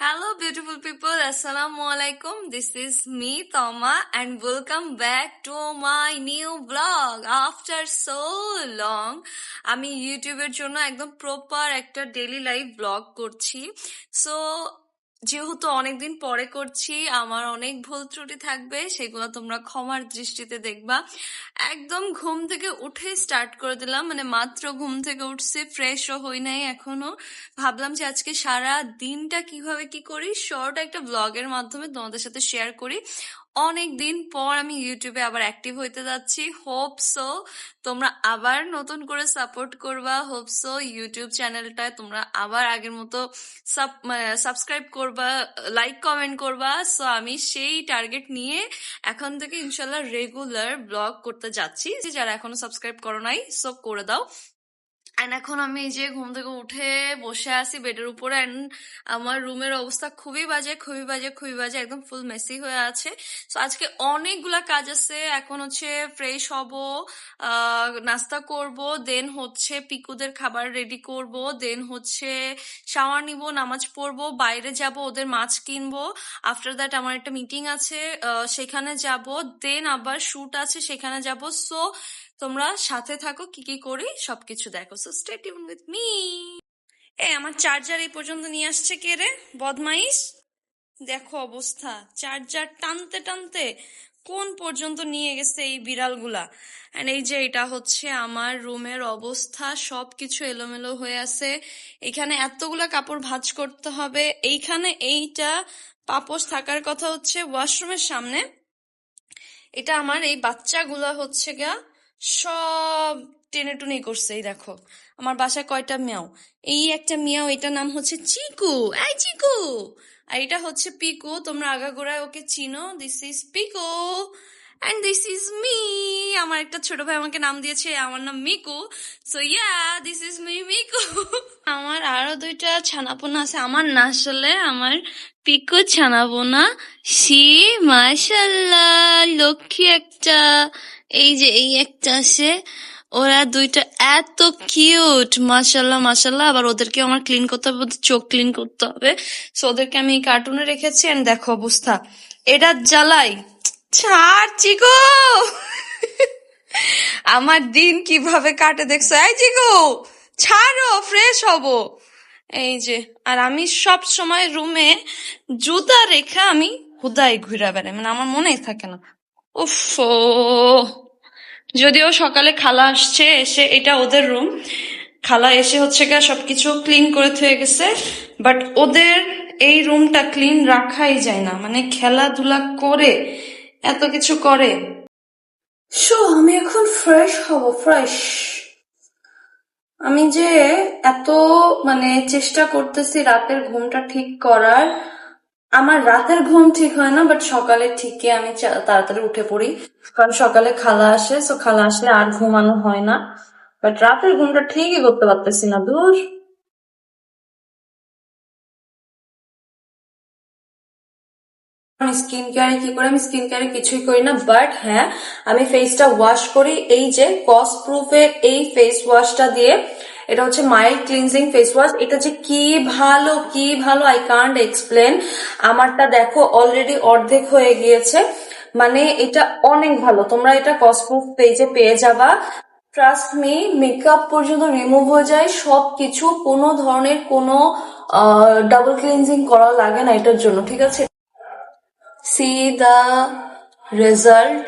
Hello, beautiful people. Assalamu alaikum. This is me, Toma, and welcome back to my new vlog. After so long, আমি ইউটিউবের জন্য একদম proper একটা daily life vlog করছি so যেহেতু অনেকদিন পরে করছি, আমার অনেক ভুল ত্রুটি থাকবে, সেগুলো তোমরা ক্ষমার দৃষ্টিতে দেখবা। একদম ঘুম থেকে উঠে স্টার্ট করে দিলাম মানে মাত্র ঘুম থেকে উঠছি ফ্রেশও হই নাই এখনও। ভাবলাম যে আজকে সারা দিনটা কীভাবে কি করি শর্ট একটা ব্লগের মাধ্যমে তোমাদের সাথে শেয়ার করি। অনেক দিন পর আমি ইউটিউবে আবার অ্যাক্টিভ হইতে যাচ্ছি। হোপ সো তোমরা আবার নতুন করে সাপোর্ট করবা। হোপ সো ইউটিউব চ্যানেলটায় তোমরা আবার আগের মতো সাবস্ক্রাইব করবা লাইক কমেন্ট করবা। সো আমি সেই টার্গেট নিয়ে এখন থেকে ইনশাল্লাহ রেগুলার ব্লগ করতে যাচ্ছি। যারা এখনও সাবস্ক্রাইব করো নাই সো করে দাও। অ্যান্ড এখন আমি যে ঘুম থেকে উঠে বসে আছি বেডের উপরে অ্যান্ড আমার রুমের অবস্থা খুবই বাজে খুবই বাজে খুবই বাজে, একদম ফুল মেসি হয়ে আছে। সো আজকে অনেকগুলা কাজ আছে, এখন হচ্ছে ফ্রেশ হব নাস্তা করব দেন হচ্ছে পিকুদের খাবার রেডি করব দেন হচ্ছে শাওয়ার নিব, নামাজ পড়ব, বাইরে যাব, ওদের মাছ কিনবো। আফটার দ্যাট আমার একটা মিটিং আছে সেখানে যাব দেন আবার শ্যুট আছে, সেখানে যাব। সো তোমরা সাথে থাকো, কি কি করি সবকিছু দেখো। So stay tune with me এ আমার চার্জার এই পর্যন্ত নিয়ে আসছে কে রে? বদমাইশ। দেখো অবস্থা চার্জার টানতে টানতে কোন পর্যন্ত নিয়ে গেছে এই বিড়ালগুলা? এন্ড এই যে এটা হচ্ছে আমার রুমের অবস্থা সব কিছু এলোমেলো হয়ে আছে। এখানে এতগুলা কাপড় ভাঁজ করতে হবে। এইখানে এইটা পাপোশ থাকার কথা হচ্ছে ওয়াশরুমের সামনে। এটা আমার এই বাচ্চাগুলা হচ্ছে গা সব টেনে টুনে করছে, এই দেখো। আমার বাসায় কয়টা মেয়াও? এই একটা মেয়াও এটা নাম হচ্ছে চিকু। এই চিকু! আর এটা হচ্ছে পিকু, তোমরা আগাগোড়ায় ওকে চিনো। This is Piku and this is me আমার একটা ছোট ভাই আমাকে নাম দিয়েছে, আমার নাম Miku. So yeah this is me Miku. আমার আরও দুইটা ছানাপোনা আছে। আমার না আসলে, আমার পিকু ছানাপোনা। সি মাশাল্লাহ লক্ষ্মী একটা। এই যে, এই একটা আছে। ওরা দুইটা এত কিউট। মাশাল্লাহ মাশাল্লাহ আবার ওদেরকে আমার ক্লিন করতে হবে, ওদের চোখ ক্লিন করতে হবে। সো ওদেরকে আমি কার্টুনে রেখেছি। এন্ড দেখো, অবস্থা। এটা জ্বালাই ছাড়, চিকো! আমার দিন কীভাবে কাটে দেখছ? এই চিকু ছাড়ো ফ্রেশ হব। এই যে, আর আমি সব সময় রুমে জুতা রেখে আমি হুদায় ঘুরে বেড়াই। মানে আমার মনেই থাকে না। উফ যদিও সকালে খালা আসছে, এসে এটা ওদের রুম। খালা এসে হচ্ছে গা সবকিছু ক্লিন করে থুয়ে গেছে। বাট ওদের এই রুমটা ক্লিন রাখাই যায় না। মানে খেলাধুলা করে, এত কিছু করে। শো, আমি এখন ফ্রেশ হব ফ্রেশ আমি যে এত মানে চেষ্টা করতেছি রাতের ঘুমটা ঠিক করার, আমার রাতের ঘুম ঠিক হয় না বাট সকালে ঠিকই আমি তাড়াতাড়ি উঠে পড়ি। কারণ সকালে খালা আসে সো খালা আসলে আর ঘুমানো হয় না। বাট রাতের ঘুমটা ঠিকই করতে পারতেছি না, দূর। আমি স্কিন কেয়ারে কি করি? আমি স্কিন কেয়ারে কিছুই করি না বাট হ্যাঁ আমি ফেসটা ওয়াশ করি। এই যে কস প্রুফের এই ফেস ওয়াশটা দিয়ে, এটা হচ্ছে মাইল্ড ক্লিনজিং ফেস ওয়াশ এটা যে কি ভালো কি ভালো আই কান্ট এক্সপ্লেন আমারটা দেখো অলরেডি অর্ধেক হয়ে গিয়েছে। মানে এটা অনেক ভালো। তোমরা এটা কস প্রুফ পেজে পেয়ে যাবা। ট্রাস্ট মি মেকআপ পর্যন্ত রিমুভ হয়ে যায়। সবকিছু কোনো ধরনের কোনো ডাবল ক্লিনজিং করা লাগে না এটার জন্য, ঠিক আছে? সি দা রেজাল্ট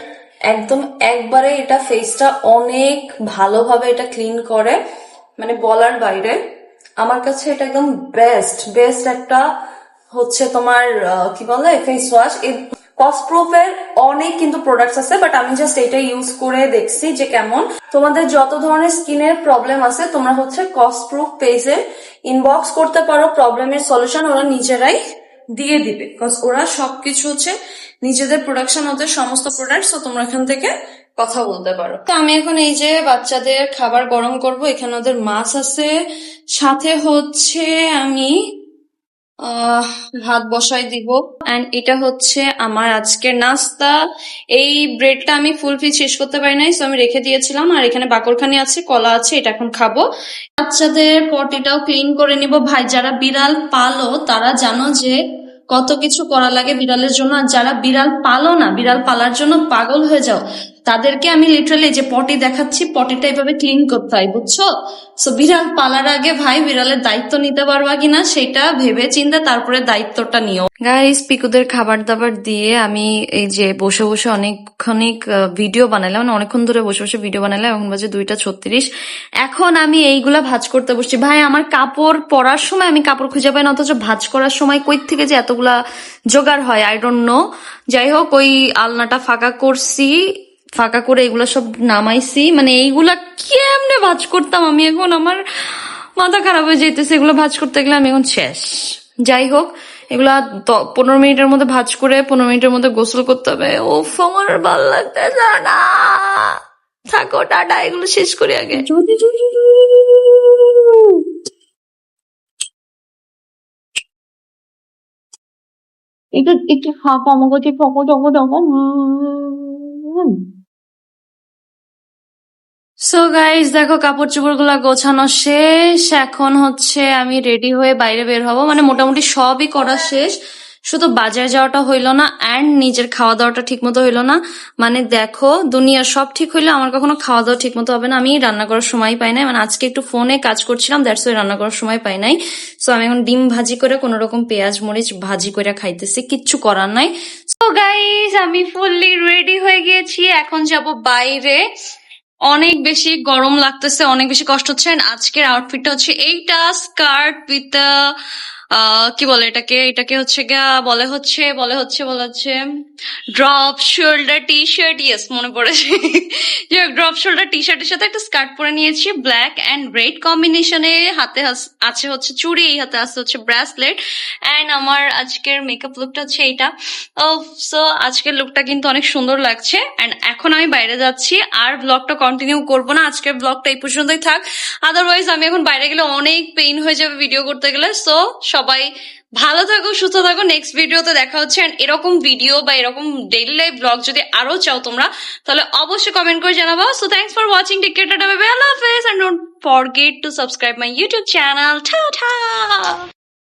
একদম একবারে এটা ফেসটা অনেক ভালোভাবে এটা ক্লিন করে। মানে বলার বাইরে, আমার কাছে এটা একদম বেস্ট বেস্ট একটা হচ্ছে তোমার কি বলে ফেস ওয়াশ কসপ্রোফের অনেক কিন্তু প্রোডাক্টস আছে বাট আমি জাস্ট এটা ইউজ করে দেখছি যে কেমন। তোমাদের যত ধরনের স্কিনের প্রবলেম আছে, তোমরা হচ্ছে কসপ্রুফ পেজে ইনবক্স করতে পারো প্রবলেমের সলিউশন ওরা নিজেরাই দিয়ে দিবে। বিকজ ওরা সবকিছু হচ্ছে নিজেদের প্রোডাকশন ওদের সমস্ত প্রোডাক্ট ও তোমরা এখান থেকে কথা বলতে পারো। তো আমি এখন এই যে বাচ্চাদের খাবার গরম করব, এখানে ওদের মাছ আছে। সাথে হচ্ছে আমি ভাত বসাই দিব। এন্ড এটা হচ্ছে আমার আজকের নাস্তা। এই ব্রেডটা আমি ফুল ফি শেষ করতে পারি নাই সো আমি রেখে দিয়েছিলাম। আর এখানে বাকরখানি আছে, কলা আছে, এটা এখন খাব। বাচ্চাদের পটিটাও ক্লিন করে নিব। ভাই, যারা বিড়াল পালো, তারা জানো যে কত কিছু করা লাগে বিড়ালের জন্য। আর যারা বিড়াল পালো না, বিড়াল পালার জন্য পাগল হয়ে যাও। তাদেরকে আমি লিটারালি যে পটি দেখাচ্ছি পটিটা এভাবে ক্লিন করতে হয়, বুঝছ? সো বিড়াল পালার আগে ভাই বিড়ালের দায়িত্ব নিতে পারবা কিনা সেটা ভেবে চিন্তা তারপরে দায়িত্বটা নিও। গাইস পিকুদের খাবার দাবার দিয়ে আমি এই যে বসে বসে অনেকক্ষণিক ভিডিও বানালাম মানে অনেকক্ষণ ধরে বসে বসে ভিডিও বানালাম, এখন বাজে দুইটা ছত্রিশ। এখন আমি এইগুলা ভাজ করতে বসছি। ভাই, আমার কাপড় পরার সময় আমি কাপড় খুঁজে পাই না, অথচ ভাজ করার সময় কই থেকে যে এতগুলা জোগাড় হয় আই ডোন্ট নো যাই হোক, ওই আলনাটা ফাঁকা করছি ফাঁকা করে এগুলো সব নামাইছি মানে এইগুলা কেমনে ভাজ করতাম আমি এখন আমার মাথা খারাপ হয়ে যেতেছে এগুলো ভাজ করতে গেলে আমি এখন শেষ যাই হোক এগুলা দ- পনেরো মিনিটের মধ্যে ভাজ করে পনেরো মিনিটের মধ্যে গোসল করতে হবে ও আমার ভালো লাগতেছে না থাকো টাটা এগুলো শেষ করি আগে একটু একটু ফাঁকা আমাকে ফাঁকা জমা জমা সো গাইজ দেখো কাপড় চোপড়গুলা গোছানো শেষ। এখন হচ্ছে আমি রেডি হয়ে বাইরে বের হব। মানে মোটামুটি সবই করা শেষ। শুধু বাজার যাওয়াটা হইল না অ্যান্ড নিজের খাওয়া দাওয়াটা ঠিক মতো হইল না। মানে দেখো, দুনিয়ার সব ঠিক হইল আমার কখনো খাওয়া দাওয়া ঠিক মতো হবে না। আমি রান্না করার সময় পাই নাই। মানে আজকে একটু ফোনে কাজ করছিলাম দ্যাটস ওই রান্না করার সময় পাই নাই। সো আমি এখন ডিম ভাজি করে কোনো রকম পেঁয়াজ, মরিচ ভাজি করে খাইতেছি। কিচ্ছু করার নাই। সো গাইজ আমি ফুললি রেডি হয়ে গিয়েছি। এখন যাব বাইরে। অনেক বেশি গরম লাগতেছে অনেক বেশি কষ্ট হচ্ছে। আজকের আউটফিটটা হচ্ছে এইটা স্কার্ট উইথ কি বলে এটাকে? এটাকে হচ্ছে গিয়া বলে হচ্ছে বলে হচ্ছে বলে হচ্ছে drop shoulder T shirt yes মনে পড়েছে। যে ড্রপ শোল্ডার টি শার্টের সাথে একটা স্কার্ট পরে নিয়েছি ব্ল্যাক অ্যান্ড রেড কম্বিনেশনে হাতে আছে হচ্ছে চুড়ি, এই হাতে আছে হচ্ছে ব্রেসলেট অ্যান্ড আমার আজকের মেকআপ লুকটা হচ্ছে এইটা। সো আজকের লুকটা কিন্তু অনেক সুন্দর লাগছে অ্যান্ড এখন আমি বাইরে যাচ্ছি, আর ব্লগটা কন্টিনিউ করব না, আজকের ব্লগটা এই পর্যন্তই থাক। আদারওয়াইজ আমি এখন বাইরে গেলে অনেক পেইন হয়ে যাবে ভিডিও করতে গেলে সো সবাই ভালো থাকো, সুস্থ থাকো। নেক্সট ভিডিওতে দেখা হচ্ছে। অ্যান্ড এরকম ভিডিও বা এরকম ডেইলি লাইফ ব্লগ যদি আরও চাও তোমরা, তাহলে অবশ্যই কমেন্ট করে জানাব। So thanks for watching take care tata bye bye and don't forget to subscribe my YouTube channel